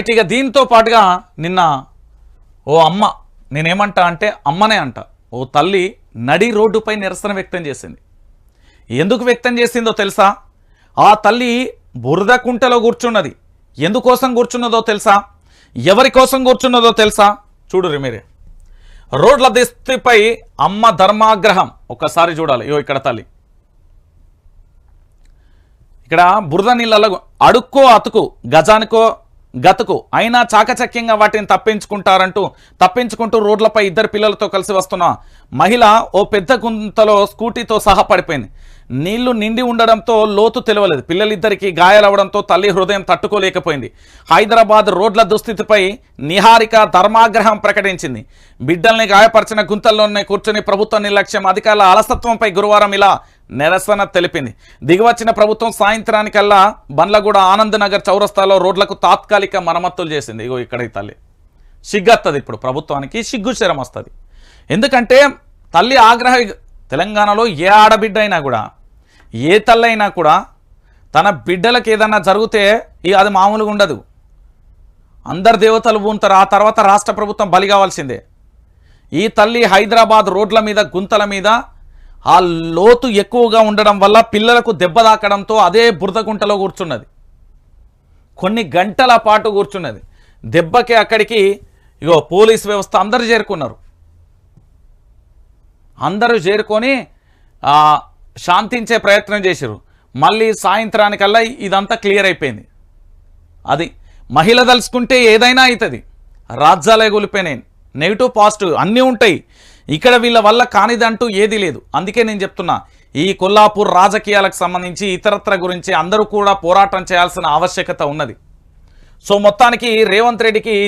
ఇక దీంతో పాటుగా నిన్న ఓ అమ్మ నేనేమంటా అంటే అమ్మనే అంట. ఓ తల్లి నడి రోడ్డుపై నిరసన వ్యక్తం చేసింది. ఎందుకు వ్యక్తం చేసిందో తెలుసా? ఆ తల్లి బురద కుంటలో కూర్చున్నది. ఎందుకోసం కూర్చున్నదో తెలుసా? ఎవరి కోసం కూర్చున్నదో తెలుసా? చూడురి మీరే రోడ్ల దిష్టిపై అమ్మ ధర్మాగ్రహం. ఒక్కసారి చూడాలి. ఇగో ఇక్కడ తల్లి. ఇక్కడ బురద నీళ్ళలో అడుక్కో అతుకు గజానికో గతుకు. అయినా చాకచక్యంగా వాటిని తప్పించుకుంటారంటూ తప్పించుకుంటూ రోడ్లపై ఇద్దరు పిల్లలతో కలిసి వస్తున్న మహిళ ఓ పెద్ద గుంతలో స్కూటీతో సహా పడిపోయింది. నీళ్ళు నిండి ఉండడంతో లోతు తెలియలేదు పిల్లలిద్దరికీ గాయాలవడంతో తల్లి హృదయం తట్టుకోలేకపోయింది. హైదరాబాద్ రోడ్ల దుస్థితిపై నిహారిక ధర్మాగ్రహం ప్రకటించింది. బిడ్డల్ని గాయపరిచిన గుంతల్లోనే కూర్చొని ప్రభుత్వ నిర్లక్ష్యం అధికారుల అలసత్వంపై గురువారం ఇలా నిరసన తెలిపింది. దిగివచ్చిన ప్రభుత్వం సాయంత్రానికల్లా బండ్లగూడ ఆనంద్ నగర్ చౌరస్తాలో రోడ్లకు తాత్కాలిక మరమ్మతులు చేసింది. ఇగో ఇక్కడ ఈ తల్లి. సిగ్గత్తది ఇప్పుడు ప్రభుత్వానికి సిగ్గు శరం వస్తుంది. ఎందుకంటే తల్లి ఆగ్రహ తెలంగాణలో ఏ ఆడబిడ్డ అయినా కూడా ఏ తల్లి అయినా కూడా తన బిడ్డలకు ఏదన్నా జరిగితే ఇక అది మామూలుగా ఉండదు. అందరు దేవతలు పూంతారు ఆ తర్వాత రాష్ట్ర ప్రభుత్వం బలి కావాల్సిందే. ఈ తల్లి హైదరాబాద్ రోడ్ల మీద గుంతల మీద ఆ లోతు ఎక్కువగా ఉండడం వల్ల పిల్లలకు దెబ్బ తాకడంతో అదే బురదకుంటలో కూర్చున్నది. కొన్ని గంటల పాటు కూర్చున్నది. దెబ్బకి అక్కడికి ఇగో పోలీస్ వ్యవస్థ అందరు చేరుకున్నారు. అందరూ చేరుకొని శాంతించే ప్రయత్నం చేశారు మళ్ళీ సాయంత్రానికల్లా ఇదంతా క్లియర్ అయిపోయింది. అది మహిళ తలుచుకుంటే ఏదైనా అవుతుంది రాజ్యాలే కూలిపోయినాయి నెగిటివ్ పాజిటివ్ అన్నీ ఉంటాయి. ఇక్కడ వీళ్ళ వల్ల కానిదంటూ ఏదీ లేదు. అందుకే నేను చెప్తున్నా ఈ కొల్లాపూర్ రాజకీయాలకు సంబంధించి ఇతరత్ర గురించి అందరూ కూడా పోరాటం చేయాల్సిన ఆవశ్యకత ఉన్నది. సో మొత్తానికి రేవంత్ రెడ్డికి